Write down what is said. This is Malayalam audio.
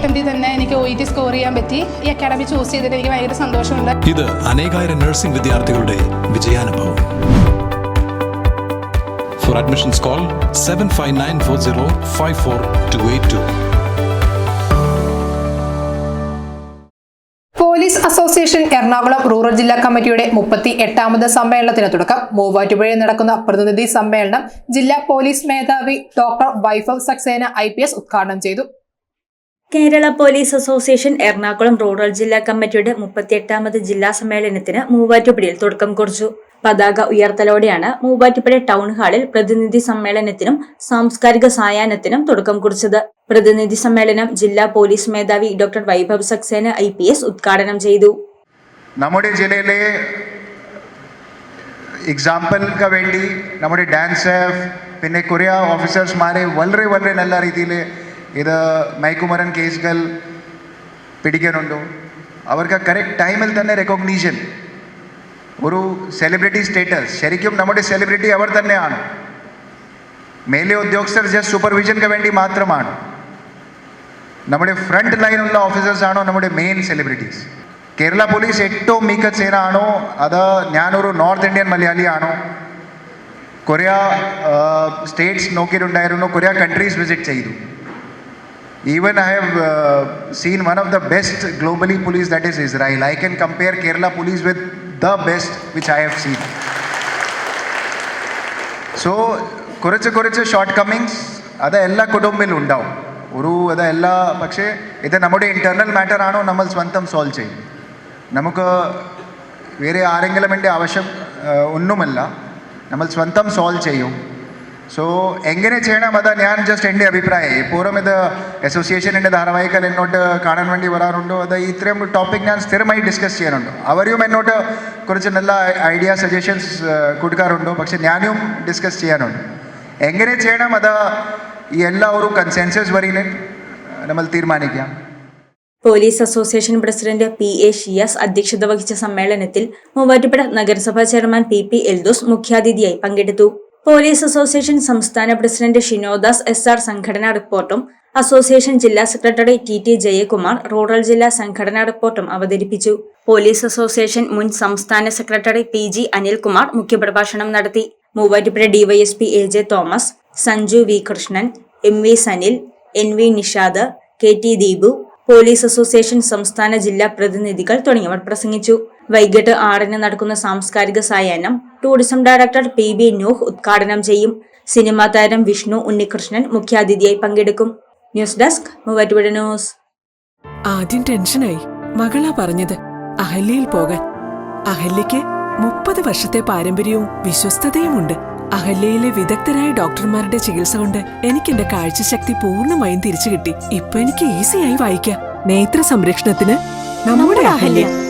അറ്റംപ്റ്റിൽ തന്നെ എനിക്ക് ഒ ഇ ടി സ്കോർ ചെയ്യാൻ പറ്റി. ഈ അക്കാഡമി ചൂസ് ചെയ്തിട്ട് എനിക്ക് ഭയങ്കര സന്തോഷമുണ്ട്. ഇത് അനേകായിരം നഴ്സിംഗ് വിദ്യാർത്ഥികളുടെ വിജയാനുഭവം. For admissions call seven five nine four zero five four two eight two police association Ernakulam rural ജില്ലാ കമ്മിറ്റിയുടെ മുപ്പത്തി എട്ടാമത് സമ്മേളനത്തിന് തുടക്കം. മൂവാറ്റുപുഴയിൽ നടക്കുന്ന പ്രതിനിധി സമ്മേളനം ജില്ലാ പോലീസ് മേധാവി ഡോക്ടർ വൈഭവ് സക്സേന ഐ ഉദ്ഘാടനം ചെയ്തു. Kerala police association Ernakulam rural ജില്ലാ കമ്മിറ്റിയുടെ മുപ്പത്തിയെട്ടാമത് ജില്ലാ സമ്മേളനത്തിന് മൂവാറ്റുപുഴയിൽ തുടക്കം കുറിച്ചു. പതാക ഉയർത്തലോടെയാണ് മൂവാറ്റുപുഴ ടൗൺ ഹാളിൽ പ്രതിനിധി സമ്മേളനത്തിനും സാംസ്കാരിക സായാഹ്നത്തിനും തുടക്കം കുറിച്ചത്. പ്രതിനിധി സമ്മേളനം ജില്ലാ പോലീസ് മേധാവി doctor Vaibhav Saxena I P S ഉദ്ഘാടനം ചെയ്തു. നമ്മുടെ ജില്ലയിലെ എക്സാമ്പിൾക്ക് വേണ്ടി നമ്മുടെ ഡാൻസ് പിന്നെ കൊറിയ ഓഫീസേഴ്സ്മാരെ വളരെ വളരെ നല്ല രീതിയിൽ ഇത് മയക്കുമരൻ കേസുകൾ പിടിക്കാനുണ്ടോ? അവർക്ക് കറക്റ്റ് ടൈമിൽ തന്നെ റെക്കോഗ്നീഷൻ ഒരു സെലിബ്രിറ്റി സ്റ്റേറ്റസ് ശരിക്കും നമ്മുടെ സെലിബ്രിറ്റി അവർ തന്നെയാണ്. മേലെ ഉദ്യോഗസ്ഥർ ജസ്റ്റ് സൂപ്പർവിഷൻക്ക് വേണ്ടി മാത്രമാണ്. നമ്മുടെ ഫ്രണ്ട് ലൈനുള്ള ഓഫീസേഴ്സ് ആണോ നമ്മുടെ മെയിൻ സെലിബ്രിറ്റീസ് കേരള പോലീസ് ഏറ്റവും മികച്ച സേന ആണോ അത് ഞാനൊരു നോർത്ത് ഇന്ത്യൻ മലയാളി ആണോ കൊറിയ സ്റ്റേറ്റ്സ് നോക്കിയിട്ടുണ്ടായിരുന്നു. കൊറിയ കൺട്രീസ് വിസിറ്റ് ചെയ്തു. Even have uh, seen one of the best globally police, that is Israel. I can compare Kerala police with the best which I have seen. So കുറച്ച് കുറച്ച് ഷോർട്ട് കമ്മിങ്സ് അത് എല്ലാ കുടുംബത്തിലും ഉണ്ടാവും ഒരു അത് എല്ലാ പക്ഷേ ഇത് നമ്മുടെ ഇന്റേർണൽ മാറ്റർ ആണോ നമ്മൾ സ്വന്തം സോൾവ് ചെയ്യും നമുക്ക് വേറെ ആരെങ്കിലും വേണ്ടി ആവശ്യം ഒന്നുമല്ല നമ്മൾ സ്വന്തം സോൾവ് ചെയ്യും സോ എങ്ങനെ ചെയ്യണം അതാ ഞാൻ ജസ്റ്റ് എന്റെ അഭിപ്രായം. പൂർവം ഇത് അസോസിയേഷനിന്റെ ധാരാവാഹികൾ എന്നോട്ട് കാണാൻ വേണ്ടി വരാറുണ്ടോ. അത് ഇത്രയും ടോപ്പിക് ഞാൻ സ്ഥിരമായി ഡിസ്കസ് ചെയ്യാറുണ്ട്. അവരും എന്നോട്ട് കുറച്ച് നല്ല ഐഡിയ സജഷൻസ് കൊടുക്കാറുണ്ടോ. പക്ഷെ ഞാനും ഡിസ്കസ് ചെയ്യാനുണ്ട് എങ്ങനെ ചെയ്യണം അത് എല്ലാവരും കൺസെൻസസ് വരിയിൽ നമ്മൾ തീരുമാനിക്കാം. Police association president P A Shiyas അധ്യക്ഷത വഹിച്ച സമ്മേളനത്തിൽ മൂവാറ്റുപുഴ നഗരസഭാ ചെയർമാൻ പി പി എൽദോസ് മുഖ്യാതിഥിയായി പങ്കെടുത്തു. പോലീസ് അസോസിയേഷൻ സംസ്ഥാന പ്രസിഡന്റ് ഷിനോദാസ് എസ് ആർ സംഘടനാ റിപ്പോർട്ടും അസോസിയേഷൻ ജില്ലാ secretary T T Jayakumar rural ജില്ലാ സംഘടനാ റിപ്പോർട്ടും അവതരിപ്പിച്ചു. പോലീസ് അസോസിയേഷൻ മുൻ സംസ്ഥാന സെക്രട്ടറി പി ജി അനിൽകുമാർ മുഖ്യപ്രഭാഷണം നടത്തി. Muvattupuzha DYSP A J Thomas Sanju V Krishnan M V Sanil N V Nishad K T Deepu police association സംസ്ഥാന ജില്ലാ പ്രതിനിധികൾ തുടങ്ങിയവർ പ്രസംഗിച്ചു. വൈകിട്ട് ആറിന് നടക്കുന്ന സാംസ്കാരിക സായാഹ്നം tourism director P B Nooh ഉദ്ഘാടനം ചെയ്യും. സിനിമാ താരം വിഷ്ണു ഉണ്ണികൃഷ്ണൻ മുഖ്യാതിഥിയായി പങ്കെടുക്കും. News desk Muvattupuzha news. ആദ്യം ടെൻഷനായി. മകളാ പറഞ്ഞത് അഹല്യയിൽ പോകാൻ. അഹല്യയ്ക്ക് മുപ്പത് വർഷത്തെ പാരമ്പര്യവും വിശ്വസ്തതയുമുണ്ട്. അഹല്യയിലെ വിദഗ്ധരായ ഡോക്ടർമാരുടെ ചികിത്സ കൊണ്ട് എനിക്ക് എന്റെ കാഴ്ചശക്തി പൂർണമായും തിരിച്ചു കിട്ടി ഇപ്പൊ എനിക്ക് ഈസിയായി വായിക്കാം. നേത്ര സംരക്ഷണത്തിന് നമ്മുടെ Ahalya.